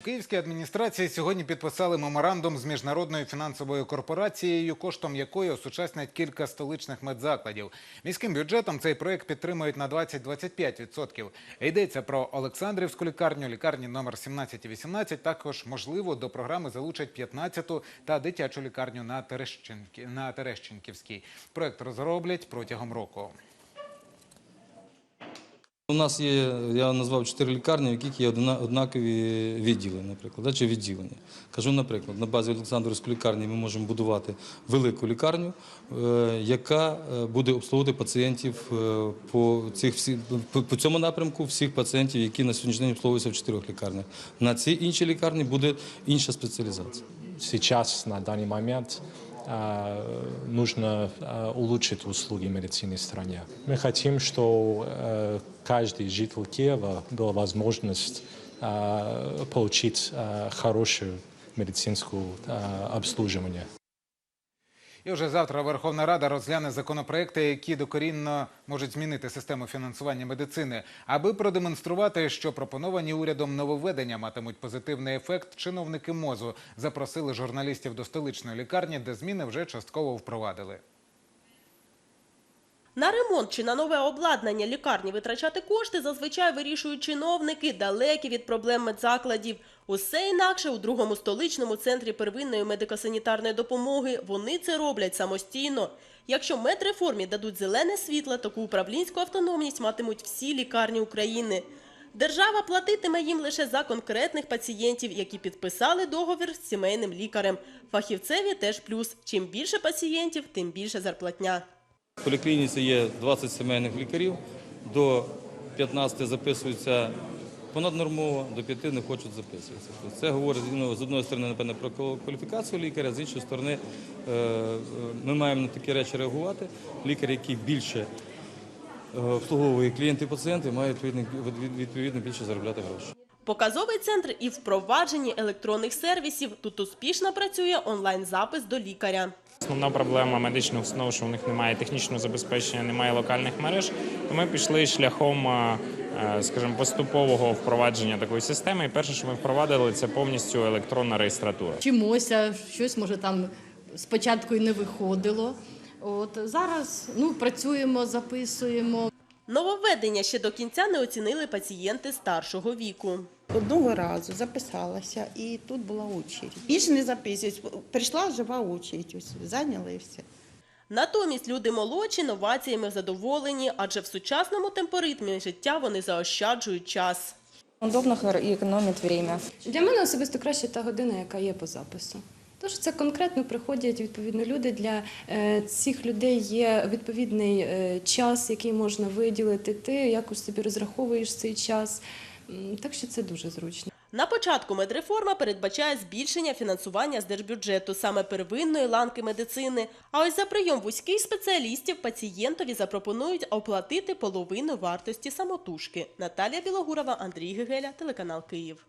В Київській адміністрації сьогодні підписали меморандум з міжнародною фінансовою корпорацією, коштом якої осучаснять кілька столичних медзакладів. Міським бюджетом цей проект підтримують на 20-25%. Йдеться про Олександрівську лікарню, лікарні номер 17 і 18. Також можливо до програми залучать 15-ту та дитячу лікарню на Терещенківській. Проект розроблять протягом року. У нас є, я назвав чотири лікарні, в яких є одна- однакові відділи, наприклад, чи відділення. Кажу, наприклад, на базі Олександрівської лікарні ми можемо будувати велику лікарню, е, яка е, буде обслуговувати пацієнтів е, по, цих всі, по, цьому напрямку, всіх пацієнтів, які на сьогоднішній день обслуговуються в чотирьох лікарнях. На цій іншій лікарні буде інша спеціалізація. сейчас, на данный момент, нужно э, улучшить услуги медицины в стране. Мы хотим, чтобы э, каждый житель Киева была возможность э, получить хорошее медицинское э, обслуживание. І вже завтра Верховна Рада розгляне законопроекти, які докорінно можуть змінити систему фінансування медицини. Аби продемонструвати, що пропоновані урядом нововведення матимуть позитивний ефект, чиновники МОЗу запросили журналістів до столичної лікарні, де зміни вже частково впровадили. На ремонт чи на нове обладнання лікарні витрачати кошти зазвичай вирішують чиновники, далекі від проблем медзакладів. Усе інакше у другому столичному центрі первинної медико-санітарної допомоги вони це роблять самостійно. Якщо медреформі дадуть зелене світло, таку управлінську автономність матимуть всі лікарні України. Держава платитиме їм лише за конкретних пацієнтів, які підписали договір з сімейним лікарем. Фахівцеві теж плюс. Чим більше пацієнтів, тим більше зарплатня. Поліклініці є 20 сімейних лікарів, до 15 записуються понаднормово, до 5 не хочуть записуватися. Тобто Це говорить ну, з одної сторони, напевне, про кваліфікацію лікаря, з іншої сторони, е, е, ми маємо на такі речі реагувати. Лікар, який більше е, обслуговує клієнтів пацієнтів, має відповідно, більше заробляти гроші. Показовий центр і впровадженні електронних сервісів. Тут успішно працює онлайн-запис до лікаря. Основна проблема медичних установ, що в них немає технічного забезпечення, немає локальних мереж. То ми пішли шляхом, е, е, скажімо, поступового впровадження такої системи. І перше, що ми впровадили, це повністю електронна реєстратура. вчимося, щось може там спочатку і не виходило. От зараз ну працюємо, записуємо. Нововведення ще до кінця не оцінили пацієнти старшого віку. Одного разу записалася, і тут була очередь. Більше не записують. Прийшла жива очередь, ось зайняли і все. Натомість люди молодші новаціями задоволені, адже в сучасному темпоритмі життя вони заощаджують час. Удобно и экономит время. Для мене особисто краще та година, яка є по запису. Тож це конкретно приходять відповідно люди. Для е, цих людей є відповідний е, час, який можна виділити. Ти якось собі розраховуєш цей час. Так що це дуже зручно. На початку медреформа передбачає збільшення фінансування з держбюджету, саме первинної ланки медицини. А ось за прийом вузьких спеціалістів пацієнтові запропонують оплатити половину вартості самотужки. Наталія Білогурова, Андрій Гегеля, телеканал Київ.